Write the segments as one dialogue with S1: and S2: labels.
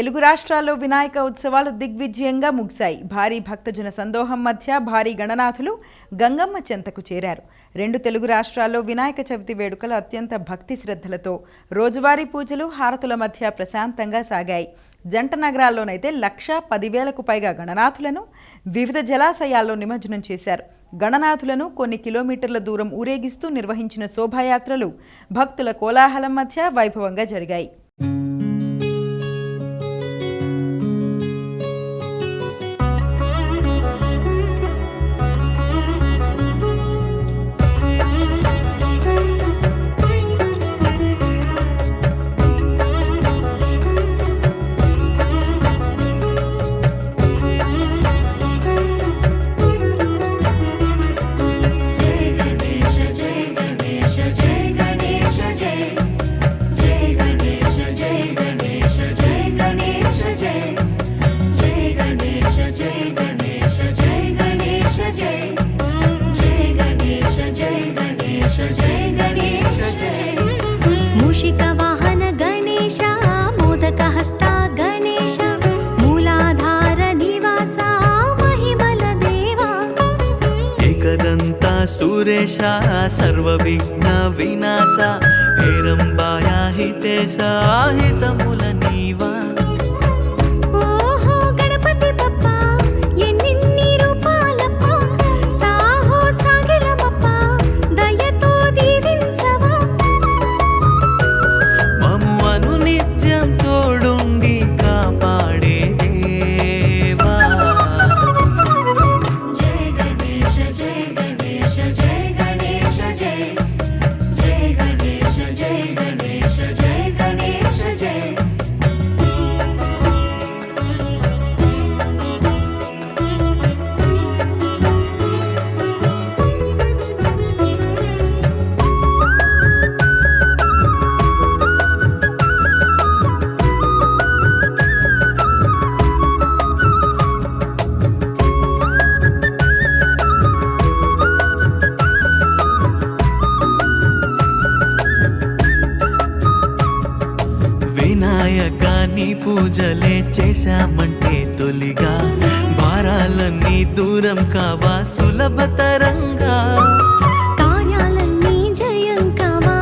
S1: తెలుగు రాష్ట్రాల్లో వినాయక ఉత్సవాలు దిగ్విజయంగా ముగిశాయి. భారీ భక్తజన సందోహం మధ్య భారీ గణనాథులు గంగమ్మ చెంతకు చేరారు. రెండు తెలుగు రాష్ట్రాల్లో వినాయక చవితి వేడుకలు అత్యంత భక్తి శ్రద్ధలతో రోజువారీ పూజలు హారతుల మధ్య ప్రశాంతంగా సాగాయి. జంట నగరాల్లోనైతే లక్ష పదివేలకు పైగా గణనాథులను వివిధ జలాశయాల్లో నిమజ్జనం చేశారు. గణనాథులను కొన్ని కిలోమీటర్ల దూరం ఊరేగిస్తూ నిర్వహించిన శోభాయాత్రలు భక్తుల కోలాహలం మధ్య వైభవంగా జరిగాయి.
S2: సురేశ సర్వవిఘ్న వినాశ హేరంబాయ హితే సాహితముల నీవా. వినాయకాన్ని పూజలే చేశామంటే తొలిగా. భారాలన్నీ దూరం కావా సులభతరంగా
S3: జయం కావా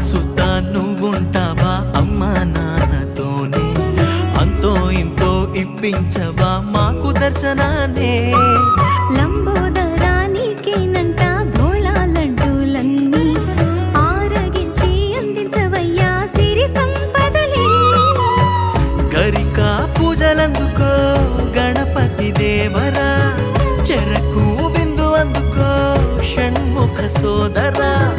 S2: సుత్త నువ్వుంటావా అమ్మా నాన్నతోనే? అంతో ఇంతో ఇప్పించవా మాకు దర్శనానే?
S3: లంబోదరానికేనంట భోళా లడ్డూలన్నీ ఆరగించి అందించవయ్యా సిరి సంపదలే.
S2: గరిక పూజలందుకో గణపతి దేవరా. చెరకు విందు అందుకో షణ్ముఖ సోదరా.